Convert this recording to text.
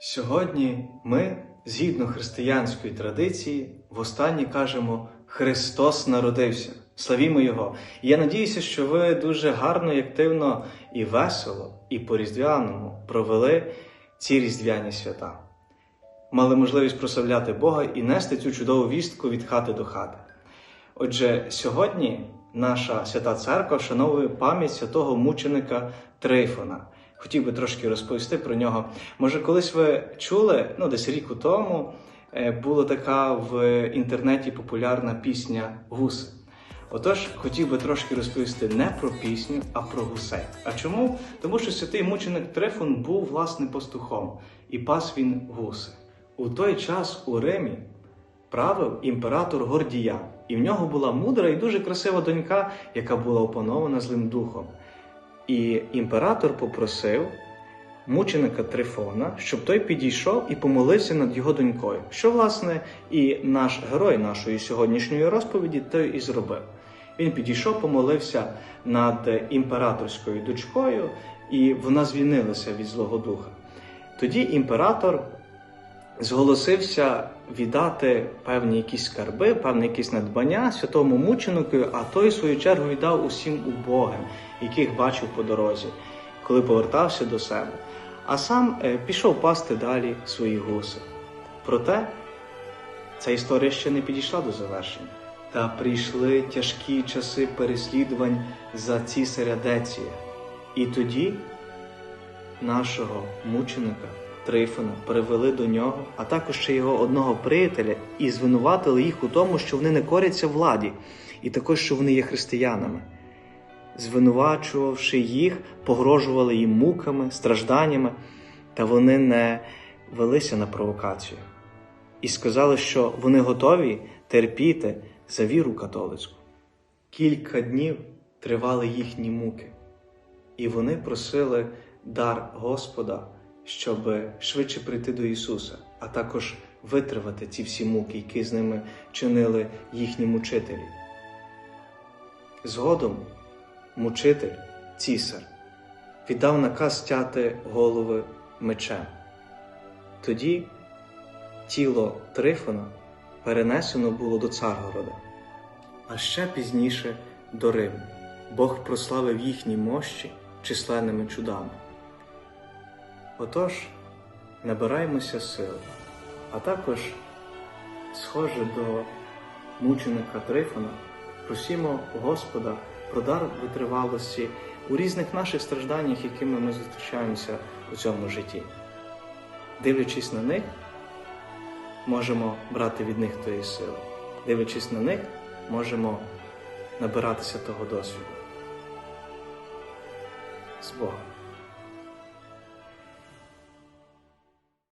Сьогодні ми, згідно християнської традиції, востаннє кажемо Христос народився. Славімо Його! І я надіюся, що ви дуже гарно і активно і весело, і по-різдвяному провели ці різдвяні свята. Мали можливість прославляти Бога і нести цю чудову вістку від хати до хати. Отже, сьогодні наша свята церква вшановує пам'ять святого мученика Трифона. Хотів би трошки розповісти про нього. Може, колись ви чули, ну десь рік у тому е, була така в інтернеті популярна пісня Гуси. Отож, хотів би трошки розповісти не про пісню, а про гусей. А чому? Тому що святий мученик Трифон був власне пастухом і пас він гуси. У той час у Римі правив імператор Гордія, і в нього була мудра і дуже красива донька, яка була опанована злим духом. І імператор попросив мученика Трифона, щоб той підійшов і помолився над його донькою. Що, власне, і наш герой нашої сьогоднішньої розповіді той і зробив. Він підійшов, помолився над імператорською дочкою, і вона звільнилася від Злого Духа. Тоді імператор зголосився віддати певні якісь скарби, певні якісь надбання святому мученику, а той, в свою чергу, віддав усім убогим, яких бачив по дорозі, коли повертався до себе. А сам е, пішов пасти далі свої гуси. Проте ця історія ще не підійшла до завершення. Та прийшли тяжкі часи переслідувань за цісаря Деція. І тоді нашого мученика Трифона привели до нього, а також ще його одного приятеля, і звинуватили їх у тому, що вони не коряться владі, і також, що вони є християнами. Звинувачувавши їх, погрожували їм муками, стражданнями, та вони не велися на провокацію. І сказали, що вони готові терпіти за віру католицьку. Кілька днів тривали їхні муки, і вони просили дар Господа, щоб швидше прийти до Ісуса, а також витривати ці всі муки, які з ними чинили їхні мучителі. Згодом мучитель, цісар, віддав наказ стяти голови мечем. Тоді тіло Трифона перенесено було до Царгорода, а ще пізніше до Риму. Бог прославив їхні мощі численними чудами. Отож, набираємося сил, а також, схоже до мученика Трифона, просімо Господа про дар витривалості у різних наших стражданнях, якими ми зустрічаємося у цьому житті. Дивлячись на них, можемо брати від них тої сили. Дивлячись на них, можемо набиратися того досвіду. З Богом.